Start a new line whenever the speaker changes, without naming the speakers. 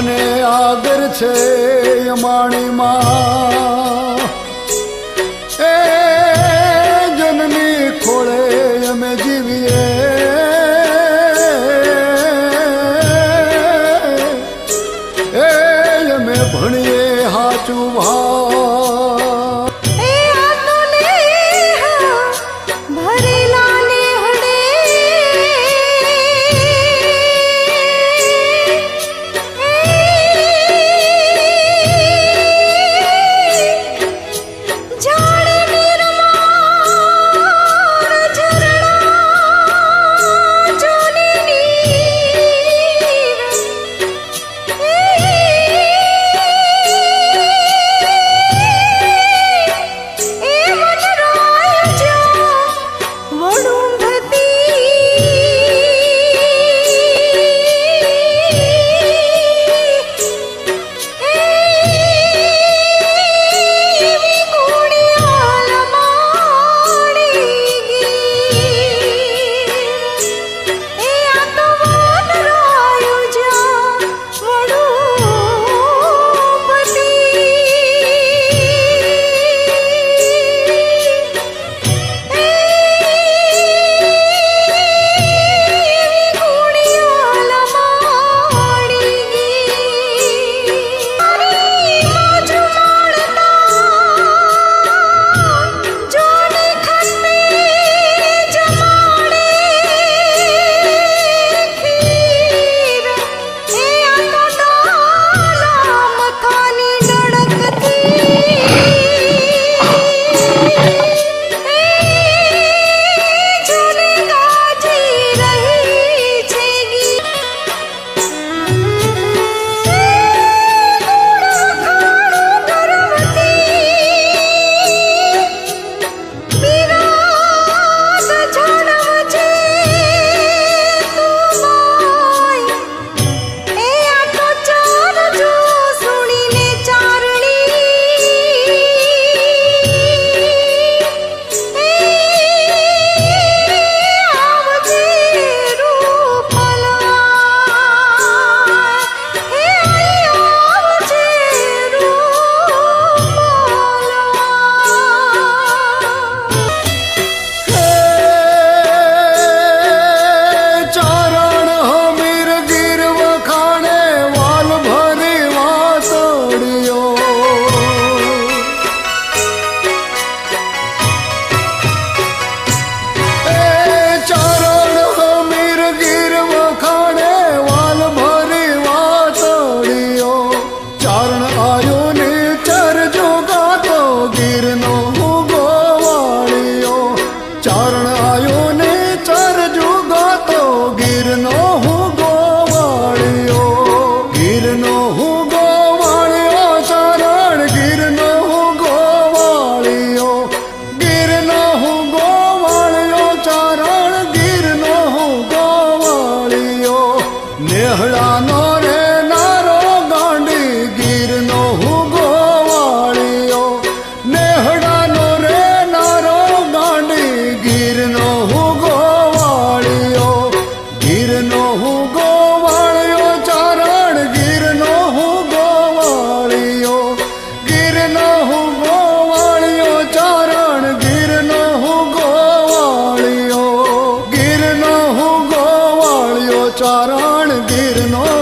અને આદર છે માણીમાં એ જનની ખોળે અમે જીવીએ. એ અમે ભણીએ હાચું ભા ચરણ ગીરનો